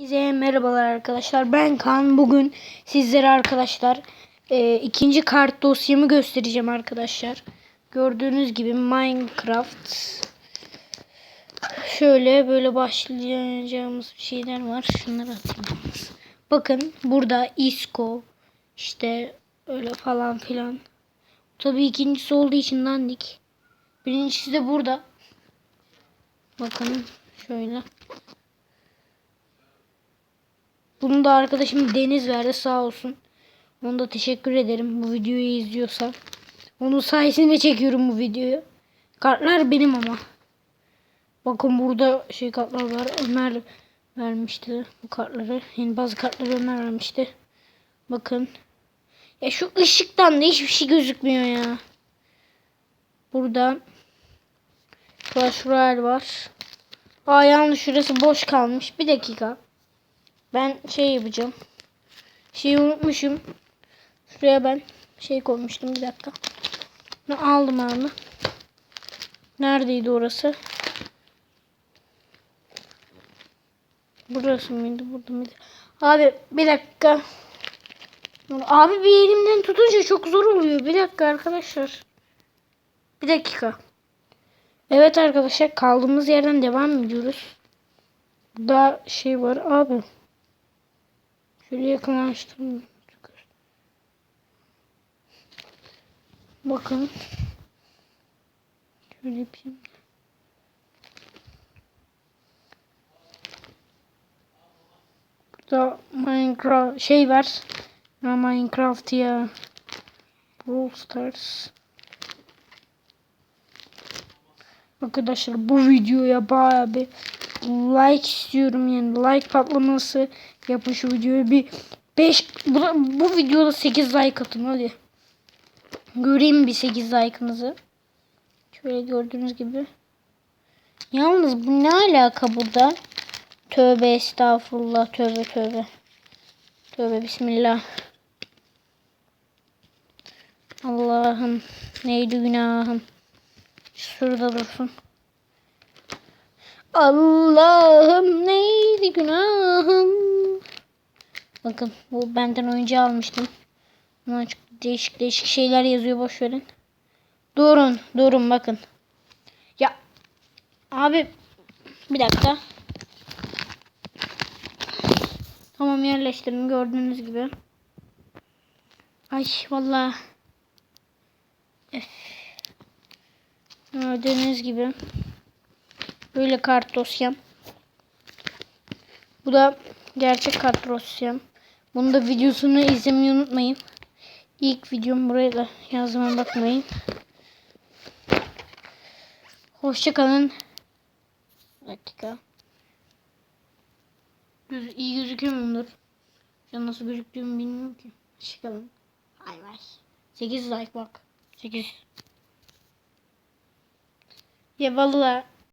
Size merhabalar arkadaşlar. Ben Kaan. Bugün sizlere arkadaşlar e, ikinci kart dosyamı göstereceğim arkadaşlar. Gördüğünüz gibi Minecraft. Şöyle böyle başlayacağımız bir şeyler var. Şunları atayım. Bakın burada Isco işte öyle falan filan. Tabii ikincisi olduğu için dandik. Birincisi de burada. Bakın şöyle. Bunu da arkadaşım Deniz verdi sağ olsun. Ona da teşekkür ederim bu videoyu izliyorsa. Onun sayesinde çekiyorum bu videoyu. Kartlar benim ama. Bakın burada şey kartlar var. Ömer vermişti bu kartları. Yani bazı kartları Ömer vermişti. Bakın. Ya şu ışıktan da hiçbir şey gözükmüyor ya. Burada Clash Royale var. Aa yanlış şurası boş kalmış. Bir dakika. Ben şey yapacağım. Şeyi unutmuşum. Şuraya ben şey koymuştum. Bir dakika. Ne aldım abi. Neredeydi orası? Burası mıydı? Burada mıydı? Abi bir dakika. Abi bir elimden tutunca çok zor oluyor. Bir dakika arkadaşlar. Bir dakika. Evet arkadaşlar kaldığımız yerden devam ediyoruz. Daha şey var abi. Şöyle yakınlaştırayım. Bakın. Şöyle yapayım. Burada Minecraft şey var. Ya Minecraft ya. Brawl Stars. Arkadaşlar bu videoya bayağı bir like istiyorum yani like patlaması yapın şu videoya bir 5 bu, bu videoda 8 like atın hadi. Göreyim bir 8 like'ınızı. Şöyle gördüğünüz gibi. Yalnız bu ne alaka burada? Tövbe estağfurullah tövbe tövbe. Tövbe bismillah. Allah'ım neydi günahım. Şurada dursun. Allah'ım neydi günahım. Bakın bu benden oyuncu almıştım. Ama çok değişik değişik şeyler yazıyor boş verin. Durun durun bakın. Ya abi bir dakika. Tamam yerleştirdim gördüğünüz gibi. Ay vallahi. Öf. Gördüğünüz gibi. Böyle kart dosyam. Bu da gerçek kart dosyam. Bunu da videosunu izlemeyi unutmayın. İlk videom buraya da yazmaya bakmayın. Hoşçakalın. Dakika. Göz, iyi gözüküyor muyumdur? Şu nasıl gözüktüğümü bilmiyorum ki. Hoşçakalın. Bay bay. 8 like bak. 8. Ya vallahi